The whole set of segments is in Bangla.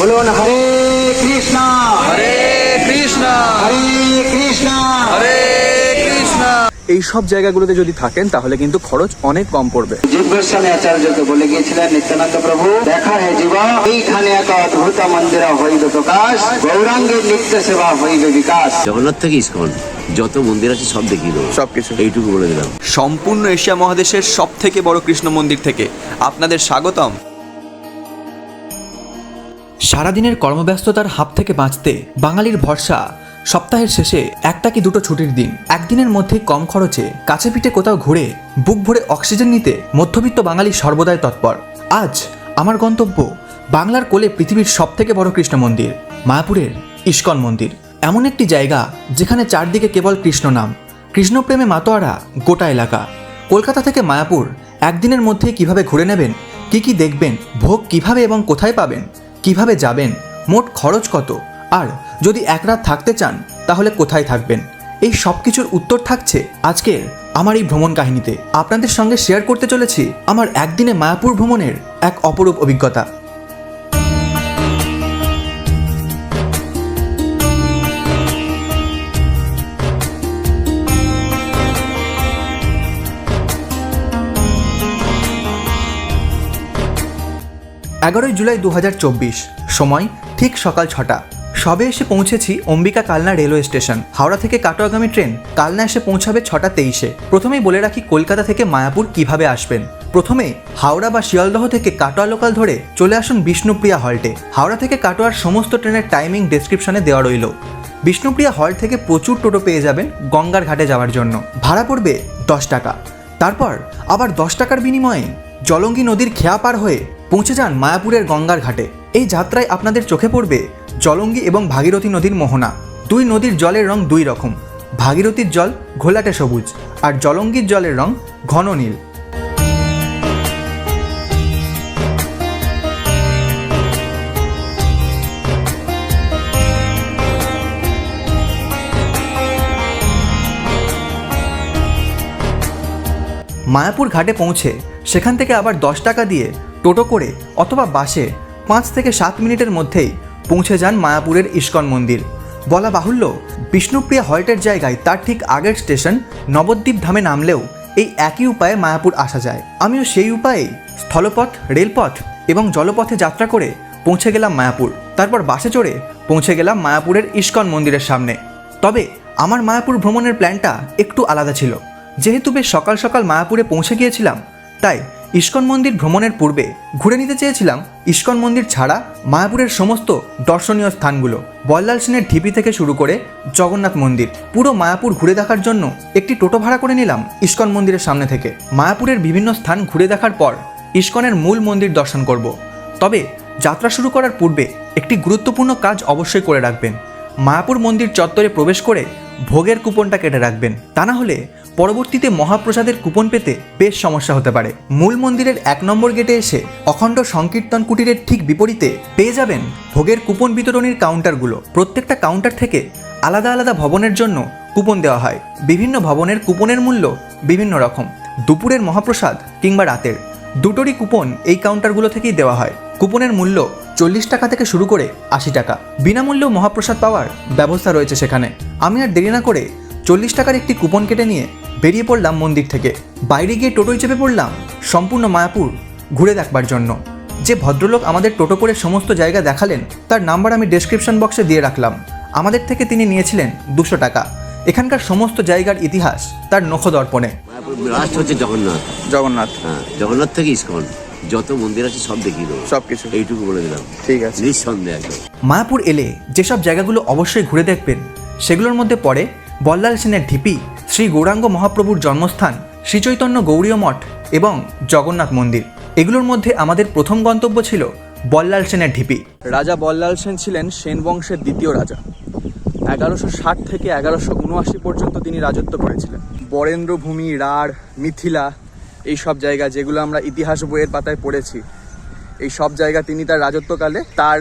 বলুন হরে কৃষ্ণ। হরে কৃষ্ণ। হরে কৃষ্ণ। হরে কৃষ্ণ। এই সব জায়গাগুলোতে যদি থাকেন তাহলে কিন্তু খরচ অনেক কম পড়বে। জীব গোস্বামী আচার্যকে বলে গিয়েছিলেন নিত্যানন্দ প্রভু দেখা হে জীব এইখানে এক অদ্ভুত মন্দির হইবে প্রকাশ গৌরাঙ্গের নিত্য সেবা হইবে বিকাশ। জগন্নাথ থেকে ইস্কন যত মন্দির আছে সব দেখিয়ে দেবো। সবকিছু। এইটুকু বলে দিলাম। সম্পূর্ণ এশিয়া মহাদেশের সব থেকে বড় কৃষ্ণ মন্দির থেকে আপনাদের স্বাগতম। সারাদিনের কর্মব্যস্ততার হাত থেকে বাঁচতে বাঙালির ভরসা। সপ্তাহের শেষে একটা কি দুটো ছুটির দিন। একদিনের মধ্যে কম খরচে কাছে পিঠে কোথাও ঘুরে, বুক ভরে অক্সিজেন নিতে মধ্যবিত্ত বাঙালি সর্বদাই তৎপর। আজ আমার গন্তব্য বাংলার কোলে পৃথিবীর সব থেকে বড় কৃষ্ণ মন্দির, মায়াপুরের ইস্কন মন্দির। এমন একটি জায়গা যেখানে চারদিকে কেবল কৃষ্ণ নাম। কৃষ্ণপ্রেমে মাতোয়ারা গোটা এলাকা। কলকাতা থেকে মায়াপুর একদিনের মধ্যে কীভাবে ঘুরে নেবেন, কি কি দেখবেন, ভোগ কীভাবে এবং কোথায় পাবেন কীভাবে যাবেন? মোট খরচ কত? আর যদি এক রাত থাকতে চান, তাহলে কোথায় থাকবেন? এই সব কিছুর উত্তর থাকছে আজকের আমার এই ভ্রমণ কাহিনীতে। আপনাদের সঙ্গে শেয়ার করতে চলেছি আমার একদিনে মায়াপুর ভ্রমণের এক অপরূপ অভিজ্ঞতা। এগারোই জুলাই দু হাজার চব্বিশ, সময় ঠিক সকাল ছটা। সবে এসে পৌঁছেছি অম্বিকা কালনা রেলওয়ে স্টেশন। হাওড়া থেকে কাটোয়াগামী ট্রেন কালনা এসে পৌঁছাবে ছটা তেইশে। প্রথমেই বলে রাখি কলকাতা থেকে মায়াপুর কীভাবে আসবেন। প্রথমে হাওড়া বা শিয়ালদহ থেকে কাটোয়া লোকাল ধরে চলে আসুন বিষ্ণুপ্রিয়া হল্টে। হাওড়া থেকে কাটোয়ার সমস্ত ট্রেনের টাইমিং ডেসক্রিপশনে দেওয়া রইল। বিষ্ণুপ্রিয়া হল্ট থেকে প্রচুর টোটো পেয়ে যাবেন গঙ্গার ঘাটে যাওয়ার জন্য। ভাড়া পড়বে দশ টাকা। তারপর আবার দশ টাকার বিনিময়ে জলঙ্গি নদীর খেয়া পার হয়ে পৌঁছে যান মায়াপুরের গঙ্গার ঘাটে। এই যাত্রায় আপনাদের চোখে পড়বে জলঙ্গি এবং ভাগীরথী নদীর মোহনা। দুই নদীর জলের রং দুই রকম। ভাগীরথীর জল ঘোলাটে সবুজ আর জলঙ্গির জলের রং ঘন নীল। মায়াপুর ঘাটে পৌঁছে সেখান থেকে আবার দশ টাকা দিয়ে টোটো করে অথবা বাসে পাঁচ থেকে সাত মিনিটের মধ্যেই পৌঁছে যান মায়াপুরের ইস্কন মন্দির। বলা বাহুল্য, বিষ্ণুপ্রিয়া হল্টের জায়গায় তার ঠিক আগের স্টেশন নবদ্বীপ ধামে নামলেও এই একই উপায়ে মায়াপুর আসা যায়। আমিও সেই উপায়েই স্থলপথ, রেলপথ এবং জলপথে যাত্রা করে পৌঁছে গেলাম মায়াপুর। তারপর বাসে চড়ে পৌঁছে গেলাম মায়াপুরের ইস্কন মন্দিরের সামনে। তবে আমার মায়াপুর ভ্রমণের প্ল্যানটা একটু আলাদা ছিল। যেহেতু বেশ সকাল সকাল মায়াপুরে পৌঁছে গিয়েছিলাম, তাই ইস্কন মন্দির ভ্রমণের পূর্বে ঘুরে নিতে চেয়েছিলাম ইস্কন মন্দির ছাড়া মায়াপুরের সমস্ত দর্শনীয় স্থানগুলো, বল্লাল সেনের ঢিপি থেকে শুরু করে জগন্নাথ মন্দির, পুরো মায়াপুর ঘুরে দেখার জন্য একটি টোটো ভাড়া করে নিলাম ইস্কন মন্দিরের সামনে থেকে। মায়াপুরের বিভিন্ন স্থান ঘুরে দেখার পর ইস্কনের মূল মন্দির দর্শন করব। তবে যাত্রা শুরু করার পূর্বে একটি গুরুত্বপূর্ণ কাজ অবশ্যই করে রাখবেন। মায়াপুর মন্দির চত্বরে প্রবেশ করে ভোগের কুপনটা কেটে রাখবেন। তা না হলে পরবর্তীতে মহাপ্রসাদের কুপন পেতে বেশ সমস্যা হতে পারে। মূল মন্দিরের এক নম্বর গেটে এসে অখণ্ড সংকীর্তন কুটিরের ঠিক বিপরীতে পেয়ে যাবেন ভোগের কুপন বিতরণীর কাউন্টারগুলো। প্রত্যেকটা কাউন্টার থেকে আলাদা আলাদা ভবনের জন্য কুপন দেওয়া হয়। বিভিন্ন ভবনের কুপনের মূল্য বিভিন্ন রকম। দুপুরের মহাপ্রসাদ কিংবা রাতের। দুটোরই কুপন এই কাউন্টারগুলো থেকেই দেওয়া হয়। কুপনের মূল্য চল্লিশ টাকা থেকে শুরু করে আশি টাকা। বিনামূল্যেও মহাপ্রসাদ পাওয়ার ব্যবস্থা রয়েছে সেখানে। আমি আর দেরি না করে চল্লিশ টাকার একটি কুপন কেটে নিয়ে বেরিয়ে পড়লাম মন্দির থেকে। বাইরে গিয়ে টোটোয় চেপে পড়লাম। সম্পূর্ণ মায়াপুর ঘুরে দেখবার জন্য। যে ভদ্রলোক আমাদের টোটো করে সমস্ত জায়গা দেখালেন তার নাম্বার আমি ডেসক্রিপশন বক্সে দিয়ে রাখলাম। আমাদের থেকে তিনি নিয়েছিলেন দুশো টাকা। এখানকার সমস্ত জায়গার ইতিহাস তার নখদর্পণে লাস্ট হচ্ছে জগন্নাথ। জগন্নাথ। হ্যাঁ জগন্নাথ থেকে ইস্কন। যত মন্দির আছে সব দেখিয়ে দেবো। সবকিছু। এইটুকু বলে দিলাম। ঠিক আছে। নিঃসন্দেহে একদম। মায়াপুর এলে যেসব জায়গাগুলো অবশ্যই ঘুরে দেখবেন সেগুলোর মধ্যে পড়ে বল্লাল সেনের ঢিপি শ্রী গৌরাঙ্গ মহাপ্রভুর জন্মস্থান শ্রীচৈতন্য গৌরীয় মঠ এবং জগন্নাথ মন্দির। এগুলোর মধ্যে আমাদের প্রথম গন্তব্য ছিল বল্লাল সেনের ঢিপি। রাজা বল্লাল সেন ছিলেন সেন বংশের দ্বিতীয় রাজা। এগারোশো ষাট থেকে এগারোশো উনআশি পর্যন্ত তিনি রাজত্ব করেছিলেন। বরেন্দ্র ভূমি রাঢ়, মিথিলা এই সব জায়গা যেগুলো আমরা ইতিহাস বইয়ের পাতায় পড়েছি, এই সব জায়গা তিনি তার রাজত্বকালে তার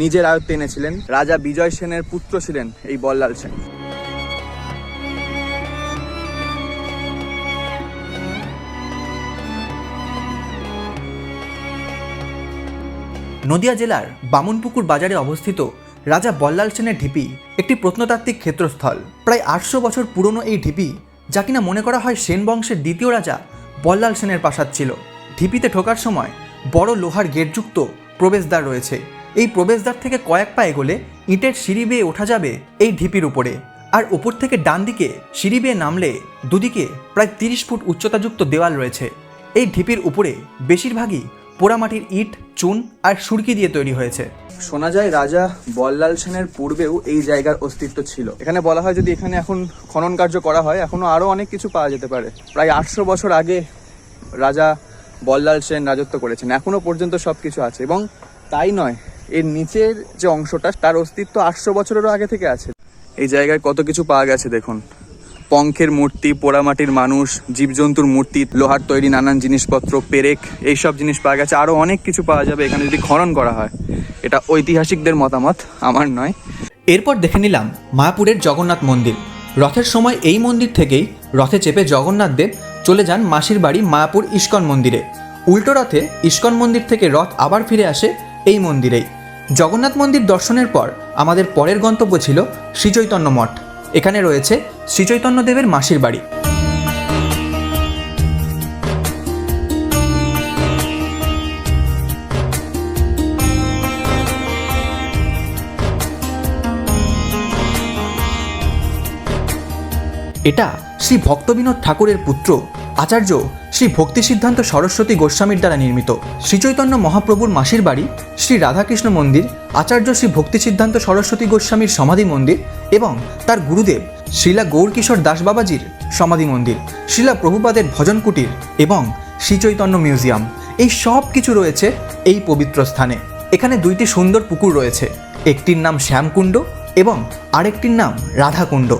নিজের আয়ত্তে এনেছিলেন। রাজা বিজয় সেনের পুত্র ছিলেন এই বল্লাল সেন। নদিয়া জেলার বামুনপুকুর বাজারে অবস্থিত রাজা বল্লাল সেনের ঢিপি একটি প্রত্নতাত্ত্বিক ক্ষেত্রস্থল। প্রায় আটশো বছর পুরনো এই ঢিপি, যা কিনা মনে করা হয় সেন বংশের দ্বিতীয় রাজা বল্লাল সেনের প্রাসাদ ছিল। ঢিপিতে ঢোকার সময় বড় লোহার গেটযুক্ত প্রবেশদ্বার রয়েছে। এই প্রবেশদ্বার থেকে কয়েক পা এগোলে ইটের সিঁড়ি বেয়ে ওঠা যাবে এই ঢিপির উপরে। আর ওপর থেকে ডান দিকে সিঁড়ি বেয়ে নামলে দুদিকে প্রায় তিরিশ ফুট উচ্চতাযুক্ত দেওয়াল রয়েছে। এই ঢিপির উপরে বেশিরভাগই পোড়ামাটির ইট, চুন আর সুরকি দিয়ে তৈরি হয়েছে। শোনা যায় রাজা বল্লাল সেনের পূর্বেও এই জায়গার অস্তিত্ব ছিল। এখানে বলা হয় যদি এখানে এখন খনন কার্য করা হয়, এখনও আরও অনেক কিছু পাওয়া যেতে পারে। প্রায় আটশো বছর আগে রাজা বল্লাল সেন রাজত্ব করেছেন। এখনও পর্যন্ত সব কিছু আছে এবং তাই নয়, এর নিচের যে অংশটা, তার অস্তিত্ব আটশো বছরেরও আগে থেকে আছে। এই জায়গায় কত কিছু পাওয়া গেছে দেখুন। পঙ্খের মূর্তি, পোড়ামাটির মানুষ, জীবজন্তুর মূর্তি, লোহার তৈরি নানান জিনিসপত্র, পেরেক, এইসব জিনিস পাওয়া গেছে। আরও অনেক কিছু পাওয়া যাবে এখানে যদি খনন করা হয়। এটা ঐতিহাসিকদের মতামত, আমার নয়। এরপর দেখে নিলাম মায়াপুরের জগন্নাথ মন্দির। রথের সময় এই মন্দির থেকেই রথে চেপে জগন্নাথ দেব চলে যান মাসির বাড়ি মায়াপুর ইস্কন মন্দিরে। উল্টো রথে ইস্কন মন্দির থেকে রথ আবার ফিরে আসে এই মন্দিরেই। জগন্নাথ মন্দির দর্শনের পর আমাদের পরের গন্তব্য ছিল শ্রীচৈতন্য মঠ। এখানে রয়েছে শ্রীচৈতন্য দেবের মাসির বাড়ি। এটা শ্রী ভক্তবিনোদ ঠাকুরের পুত্র আচার্য শ্রী ভক্তি সিদ্ধান্ত সরস্বতী গোস্বামীর দ্বারা নির্মিত শ্রীচৈতন্য মহাপ্রভুর মাসির বাড়ি শ্রী রাধাকৃষ্ণ মন্দির, আচার্য শ্রী ভক্তি সিদ্ধান্ত সরস্বতী গোস্বামীর সমাধি মন্দির এবং তার গুরুদেব শ্রীলা গৌরকিশোর দাস বাবাজির সমাধি মন্দির, শ্রীলা প্রভুপাদের ভজন কুটির এবং শ্রীচৈতন্য মিউজিয়াম। এই সব কিছু রয়েছে এই পবিত্র স্থানে। এখানে দুইটি সুন্দর পুকুর রয়েছে, একটির নাম শ্যামকুণ্ড এবং আরেকটির নাম রাধাকুণ্ড।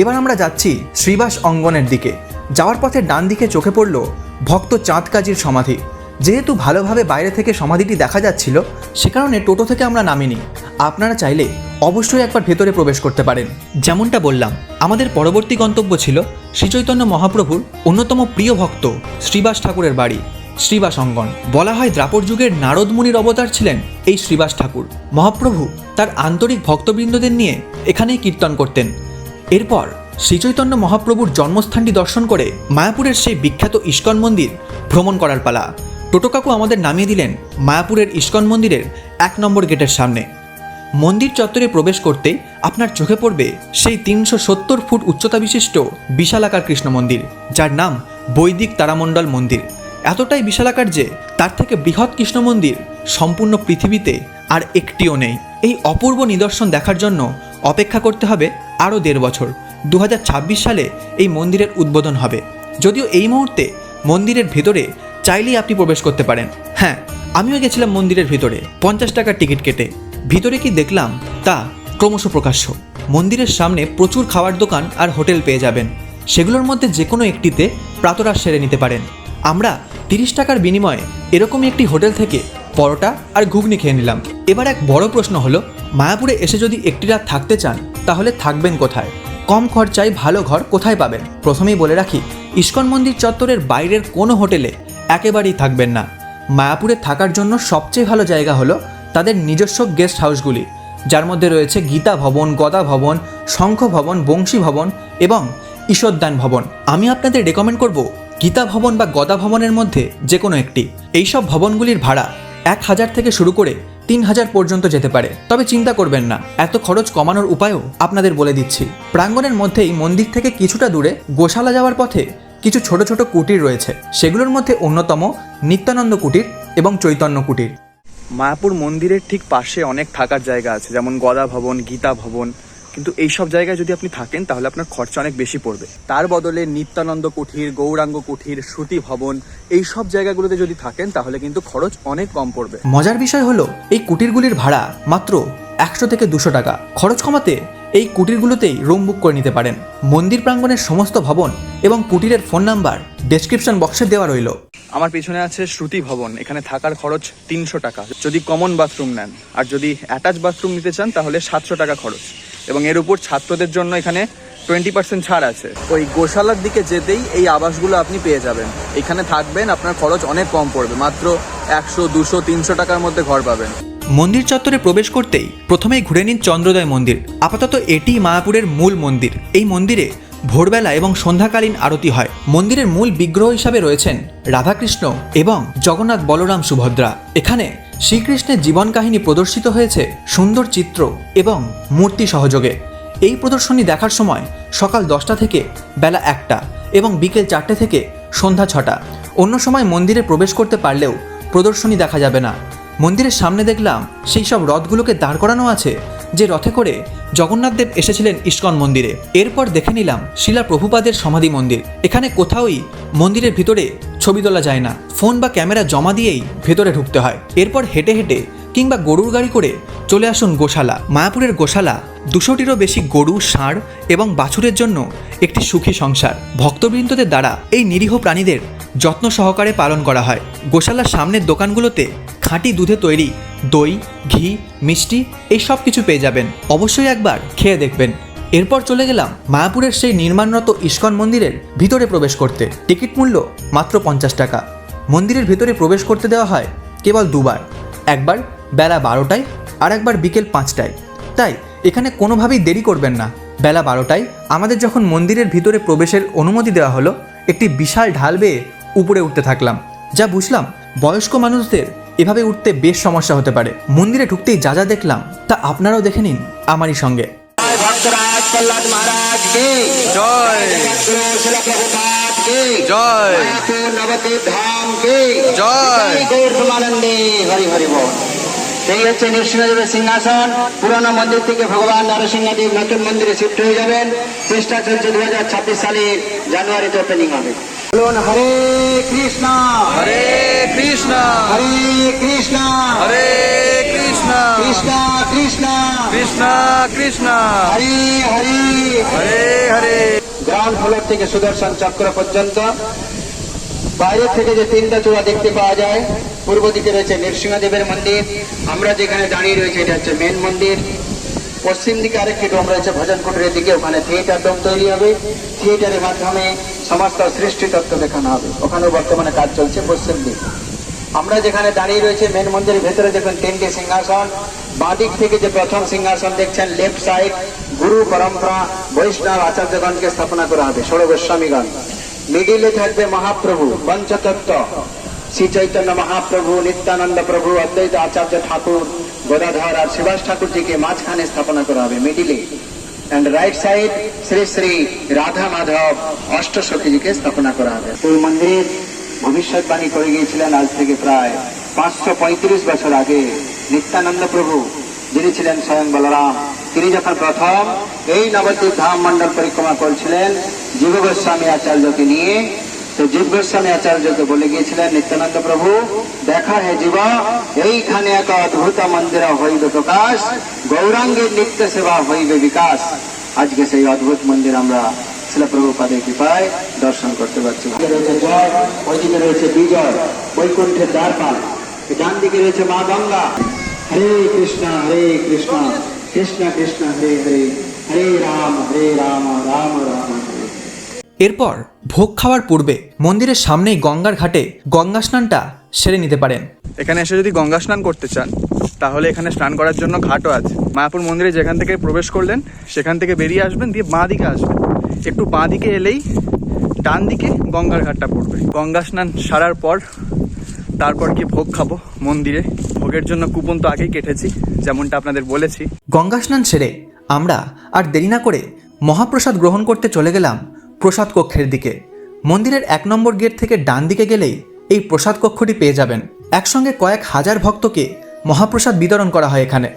এবার আমরা যাচ্ছি শ্রীবাস অঙ্গনের দিকে। যাওয়ার পথে ডান দিকে চোখে পড়ল ভক্ত চাঁদ কাজীর সমাধি। যেহেতু ভালোভাবে বাইরে থেকে সমাধিটি দেখা যাচ্ছিল, সে কারণে টোটো থেকে আমরা নামিনি। আপনারা চাইলে অবশ্যই একবার ভেতরে প্রবেশ করতে পারেন। যেমনটা বললাম, আমাদের পরবর্তী গন্তব্য ছিল শ্রীচৈতন্য মহাপ্রভুর অন্যতম প্রিয় ভক্ত শ্রীবাস ঠাকুরের বাড়ি, শ্রীবাস অঙ্গন। বলা হয় দ্রাপর যুগের নারদ মুনির অবতার ছিলেন এই শ্রীবাস ঠাকুর। মহাপ্রভু তার আন্তরিক ভক্তবৃন্দদের নিয়ে এখানেই কীর্তন করতেন। এরপর শ্রীচৈতন্য মহাপ্রভুর জন্মস্থানটি দর্শন করে মায়াপুরের সেই বিখ্যাত ইস্কন মন্দির ভ্রমণ করার পালা। টোটোকাকু আমাদের নামিয়ে দিলেন মায়াপুরের ইস্কন মন্দিরের এক নম্বর গেটের সামনে। মন্দির চত্বরে প্রবেশ করতে আপনার চোখে পড়বে সেই তিনশো সত্তর ফুট উচ্চতা বিশিষ্ট বিশালাকার কৃষ্ণ মন্দির, যার নাম বৈদিক তারামণ্ডল মন্দির। এতটাই বিশালাকার যে তার থেকে বৃহৎ কৃষ্ণ মন্দির সম্পূর্ণ পৃথিবীতে আর একটিও নেই। এই অপূর্ব নিদর্শন দেখার জন্য অপেক্ষা করতে হবে আরও দেড় বছর। দু হাজার ছাব্বিশ সালে এই মন্দিরের উদ্বোধন হবে। যদিও এই মুহূর্তে মন্দিরের ভেতরে চাইলেই আপনি প্রবেশ করতে পারেন। হ্যাঁ আমিও গেছিলাম মন্দিরের ভিতরে, পঞ্চাশ টাকার টিকিট কেটে। ভিতরে কি দেখলাম তা ক্রমশ প্রকাশ্য। মন্দিরের সামনে প্রচুর খাওয়ার দোকান আর হোটেল পেয়ে যাবেন। সেগুলোর মধ্যে যে কোনো একটিতে প্রাতরাশ সেরে নিতে পারেন। আমরা তিরিশ টাকার বিনিময়ে এরকমই একটি হোটেল থেকে পরোটা আর ঘুগনি খেয়ে নিলাম। এবার এক বড় প্রশ্ন হলো, মায়াপুরে এসে যদি একটি রাত থাকতে চান, তাহলে থাকবেন কোথায়? কম খরচায় ভালো ঘর কোথায় পাবেন? প্রথমেই বলে রাখি, ইস্কন মন্দির চত্বরের বাইরের কোনো হোটেলে একেবারেই থাকবেন না। মায়াপুরে থাকার জন্য সবচেয়ে ভালো জায়গা হলো তাদের নিজস্ব গেস্ট হাউসগুলি, যার মধ্যে রয়েছে গীতা ভবন, গদা ভবন, শঙ্খ ভবন, বংশী ভবন এবং ঈশ্বরদান ভবন। আমি আপনাদের রেকমেন্ড করব গীতা ভবন বা গদা ভবনের মধ্যে যে কোনো একটি। এইসব ভবনগুলির ভাড়া এক হাজার থেকে শুরু করে তিন হাজার পর্যন্ত যেতে পারে। তবে চিন্তা করবেন না, এত খরচ কমানোর উপায়ও আপনাদের বলে দিচ্ছি। প্রাঙ্গণের মধ্যেই মন্দির থেকে কিছুটা দূরে গোশালা যাওয়ার পথে কিছু ছোট ছোট কুটির রয়েছে। সেগুলোর মধ্যে অন্যতম নিত্যানন্দ কুটির এবং চৈতন্য কুটির। মায়াপুর মন্দিরের ঠিক পাশে অনেক থাকার জায়গা আছে, যেমন গদা ভবন গীতা ভবন। কিন্তু এই সব জায়গায় যদি আপনি থাকেন তাহলে আপনার খরচা অনেক বেশি পড়বে। তার বদলে নিত্যানন্দ কুঠির গৌরাঙ্গ কুঠির শ্রুতি ভবন এই সব জায়গাগুলোতে যদি থাকেন তাহলে কিন্তু খরচ অনেক কম পড়বে। মজার বিষয় হলো এই কুটিরগুলির ভাড়া মাত্র একশো থেকে দুশো টাকা। খরচ কমাতে এই কুটিরগুলোতেই রুম বুক করে নিতে পারেন। মন্দির প্রাঙ্গণের সমস্ত ভবন এবং কুটিরের ফোন নাম্বার ডেসক্রিপশন বক্সে দেওয়া রইল। আমার পিছনে আছে শ্রুতি ভবন। এখানে থাকার খরচ তিনশো টাকা। যদি কমন বাথরুম নেন আর যদি অ্যাটাচ বাথরুম নিতে চান তাহলে সাতশো টাকা খরচ। এবং এর উপর ছাত্রদের জন্য এখানে টোয়েন্টি পার্সেন্ট ছাড় আছে। ওই গোশালার দিকে যেতেই এই আবাসগুলো আপনি পেয়ে যাবেন। এখানে থাকবেন আপনার খরচ অনেক কম পড়বে মাত্র একশো দুশো তিনশো টাকার মধ্যে ঘর পাবেন। মন্দির চত্বরে প্রবেশ করতেই প্রথমেই ঘুরে নিন চন্দ্রোদয় মন্দির আপাতত এটি মায়াপুরের মূল মন্দির। এই মন্দিরে ভোরবেলা এবং সন্ধ্যাকালীন আরতি হয়। মন্দিরের মূল বিগ্রহ হিসাবে রয়েছেন রাধাকৃষ্ণ এবং জগন্নাথ বলরাম সুভদ্রা। এখানে শ্রীকৃষ্ণের জীবন কাহিনী প্রদর্শিত হয়েছে সুন্দর চিত্র এবং মূর্তি সহযোগে। এই প্রদর্শনী দেখার সময় সকাল দশটা থেকে বেলা একটা এবং বিকেল চারটে থেকে সন্ধ্যা ছটা। অন্য সময় মন্দিরে প্রবেশ করতে পারলেও প্রদর্শনী দেখা যাবে না। মন্দিরের সামনে দেখলাম সেই সব রথগুলোকে দাঁড় করানো আছে যে রথে করে জগন্নাথদেব এসেছিলেন ইস্কন মন্দিরে। এরপর দেখে নিলাম শিলা প্রভুপাদের সমাধি মন্দির। এখানে কোথাওই মন্দিরের ভিতরে ছবি তোলা যায় না। ফোন বা ক্যামেরা জমা দিয়েই ভেতরে ঢুকতে হয়। এরপর হেঁটে হেঁটে কিংবা গরুর গাড়ি করে চলে আসুন গোশালা, মায়াপুরের গোশালা। দুশোটিরও বেশি গরু, ষাঁড় এবং বাছুরের জন্য একটি সুখী সংসার। ভক্তবৃন্দদের দ্বারা এই নিরীহ প্রাণীদের যত্ন সহকারে পালন করা হয়। গোশালার সামনের দোকানগুলোতে খাঁটি দুধে তৈরি দই, ঘি, মিষ্টি এই সব কিছু পেয়ে যাবেন। অবশ্যই একবার খেয়ে দেখবেন। এরপর চলে গেলাম মায়াপুরের সেই নির্মাণরত ইস্কন মন্দিরের ভিতরে প্রবেশ করতে। টিকিট মূল্য মাত্র পঞ্চাশ টাকা। মন্দিরের ভিতরে প্রবেশ করতে দেওয়া হয় কেবল দুবার। একবার বেলা বারোটায় আর একবার বিকেল পাঁচটায়। তাই এখানে কোনোভাবেই দেরি করবেন না। বেলা বারোটায় আমাদের যখন মন্দিরের ভিতরে প্রবেশের অনুমতি দেওয়া হলো, একটি বিশাল ঢাল বেয়ে উপরে উঠতে থাকলাম। যা বুঝলাম বয়স্ক মানুষদের এভাবে উঠতে বেশ সমস্যা হতে পারে। মন্দিরে ঢুকতেই যা যা দেখলাম, তা আপনারাও দেখে নিন আমারই সঙ্গে। ভক্তরাজ প্রহ্লাদ মহারাজ কি জয়। শিল প্রভুপাত কি জয় নবদ্বীপ ধাম কি জয় গৌর হরি হরি বল সেই হচ্ছে নৃসিংহদেবের সিংহাসন পুরনো মন্দির থেকে ভগবান নরসিংহদেব নতুন মন্দিরে শিফট হয়ে যাবেন চেষ্টা চলছে দু হাজার ছাব্বিশ সালের জানুয়ারিতে ওপেনিং হবে বলুন হরে কৃষ্ণ হরে কৃষ্ণ হরে কৃষ্ণ হরে কৃষ্ণ কৃষ্ণ। কৃষ্ণ কৃষ্ণ। হরে হরে। হরে হরে। গ্রাউন্ড ফ্লোর থেকে সুদর্শন চক্র পর্যন্ত। বাইরে থেকে যে তিনটা চূড়া দেখতে পাওয়া যায় পূর্ব দিকে রয়েছে নৃসিংহদেবের মন্দির। আমরা যেখানে দাঁড়িয়ে রয়েছে এটা হচ্ছে মেন মন্দির। পশ্চিম দিকে আরেকটি ডোম রয়েছে ভজন কুটিরের দিকে। ওখানে থিয়েটার ডোম তৈরি হবে। থিয়েটারের মাধ্যমে সমস্ত সৃষ্টি তত্ত্ব দেখানো হবে। ওখানেও বর্তমানে কাজ চলছে পশ্চিম দিকে। আমরা যেখানে দাঁড়িয়ে রয়েছে মেন মন্দিরের ভেতরে দেখুন তিনটি সিংহাসন। বাঁদিক থেকে যে প্রথম সিংহাসন দেখছেন লেফট সাইড গুরু পরম্পরা, বৈষ্ণব আচার্যগণকে স্থাপনা করা হবে ষোড় গোস্বামীগণ। মিডিলে থাকবে মহাপ্রভু, পঞ্চতত্ত্ব। শ্রী চৈতন্য মহাপ্রভু, নিত্যানন্দ প্রভু, অদ্বৈত আচার্য ঠাকুর, গদাধর আর শিবাস ঠাকুরজিকে মাঝখানে স্থাপনা করা হবে, মিডিলে। And right side Shri Shri Radha Madhav অষ্টসখীজিকে স্থাপনা করা হবে। ওই মন্দিরের ভবিষ্যৎবাণী করে গিয়েছিলেন আজ থেকে প্রায় পাঁচশো পঁয়ত্রিশ বছর আগে। নিত্যানন্দ প্রভু, যিনি ছিলেন স্বয়ং বলরাম, তিনি যখন প্রথম এই নবদ্বীপ ধাম মন্ডল পরিক্রমা করছিলেন জীব গোস্বামী আচার্যকে নিয়ে, তো জীব গোস্বামী আচার্যকে বলে গিয়েছিলেন, নিত্যানন্দ প্রভু, দেখা হে জীব এইখানে এক অদ্ভুত মন্দির হইবে প্রকাশ, গৌরাঙ্গের নিত্য সেবা হইবে বিকাশ। আজকে সেই অদ্ভুত মন্দির আমরা শিল প্রভুপাদের কৃপায় দর্শন করতে পারছি। রয়েছে জয় ওইদিকে রয়েছে বিজয়, বৈকুণ্ঠের দ্বারপাল। ডান দিকে রয়েছে মা গঙ্গা। হরে কৃষ্ণ হরে কৃষ্ণ কৃষ্ণ কৃষ্ণ হরে হরে হরে রাম হরে রাম রাম রাম এরপর ভোগ খাওয়ার পূর্বে মন্দিরের সামনেই গঙ্গার ঘাটে গঙ্গা স্নানটা সেরে নিতে পারেন। এখানে এসে যদি গঙ্গা স্নান করতে চান তাহলে এখানে স্নান করার জন্য ঘাটও আছে। মায়াপুর মন্দিরে যেখান থেকে প্রবেশ করলেন সেখান থেকে বেরিয়ে আসবেন দিয়ে বাঁ দিকে আসবেন। একটু বাঁ দিকে এলেই ডান দিকে গঙ্গার ঘাটটা পড়বে। গঙ্গা স্নান সারার পর তারপর গিয়ে ভোগ খাব মন্দিরে। ভোগের জন্য কুপন তো আগেই কেটেছি, যেমনটা আপনাদের বলেছি। গঙ্গা স্নান সেরে আমরা আর দেরি না করে মহাপ্রসাদ গ্রহণ করতে চলে গেলাম প্রসাদ কক্ষের দিকে। মন্দিরের এক নম্বর গেট থেকে ডান দিকে গেলেই এই প্রসাদ কক্ষটি পেয়ে যাবেন। একসঙ্গে কয়েক হাজার ভক্তকে মহাপ্রসাদ বিতরণ করা হয় এখানে।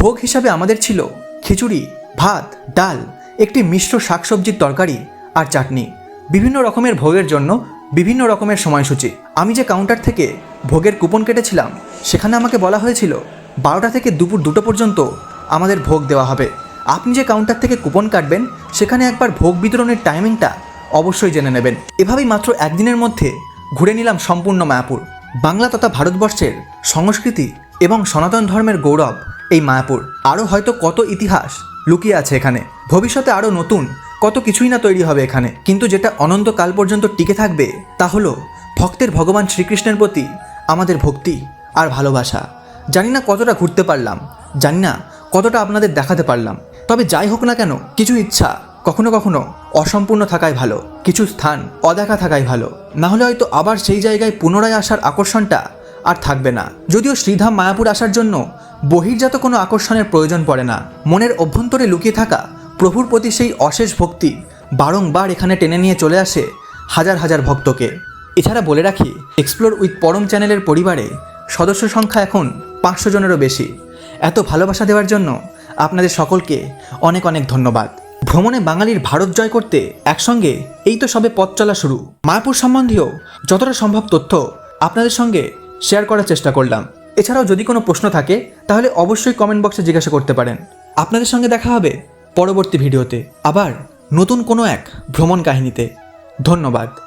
ভোগ হিসাবে আমাদের ছিল খিচুড়ি, ভাত, ডাল, একটি মিশ্র শাকসবজির তরকারি আর চাটনি। বিভিন্ন রকমের ভোগের জন্য বিভিন্ন রকমের সময়সূচি। আমি যে কাউন্টার থেকে ভোগের কুপন কেটেছিলাম। সেখানে আমাকে বলা হয়েছিল, বারোটা থেকে দুপুর দুটো পর্যন্ত আমাদের ভোগ দেওয়া হবে। আপনি যে কাউন্টার থেকে কুপন কাটবেন, সেখানে একবার ভোগ বিতরণের টাইমিংটা অবশ্যই জেনে নেবেন। এভাবেই মাত্র একদিনের মধ্যে ঘুরে নিলাম সম্পূর্ণ মায়াপুর। বাংলা তথা ভারতবর্ষের সংস্কৃতি এবং সনাতন ধর্মের গৌরব এই মায়াপুর। আরও হয়তো কত ইতিহাস লুকিয়ে আছে এখানে। ভবিষ্যতে আরও নতুন কত কিছুই না তৈরি হবে এখানে। কিন্তু যেটা অনন্তকাল পর্যন্ত টিকে থাকবে, তা হলো ভক্তের ভগবান শ্রীকৃষ্ণের প্রতি আমাদের ভক্তি আর ভালোবাসা। জানি না কতটা ঘুরতে পারলাম, জানি না কতটা আপনাদের দেখাতে পারলাম। তবে যাই হোক না কেন, কিছু ইচ্ছা কখনো কখনো অসম্পূর্ণ থাকাই ভালো, কিছু স্থান অদেখা থাকাই ভালো। না হলে হয়তো আবার সেই জায়গায় পুনরায় আসার আকর্ষণটা আর থাকবে না। যদিও শ্রীধাম মায়াপুর আসার জন্য বহির্জাত কোনো আকর্ষণের প্রয়োজন পড়ে না। মনের অভ্যন্তরে লুকিয়ে থাকা প্রভুর প্রতি সেই অশেষ ভক্তি বারংবার এখানে টেনে নিয়ে চলে আসে হাজার হাজার ভক্তকে। এছাড়া বলে রাখি এক্সপ্লোর উইথ পরম চ্যানেলের পরিবারে সদস্য সংখ্যা এখন পাঁচশো জনেরও বেশি। এত ভালোবাসা দেওয়ার জন্য আপনাদের সকলকে অনেক অনেক ধন্যবাদ। ভ্রমণে বাঙালির ভারত জয় করতে একসঙ্গে এই তো সবে পথ চলা শুরু। মায়াপুর সম্বন্ধীয় যতটা সম্ভব তথ্য আপনাদের সঙ্গে শেয়ার করার চেষ্টা করলাম। এছাড়াও যদি কোনো প্রশ্ন থাকে, তাহলে অবশ্যই কমেন্ট বক্সে জিজ্ঞাসা করতে পারেন। আপনাদের সঙ্গে দেখা হবে পরবর্তী ভিডিওতে। আবার নতুন কোনো এক ভ্রমণ কাহিনীতে। ধন্যবাদ।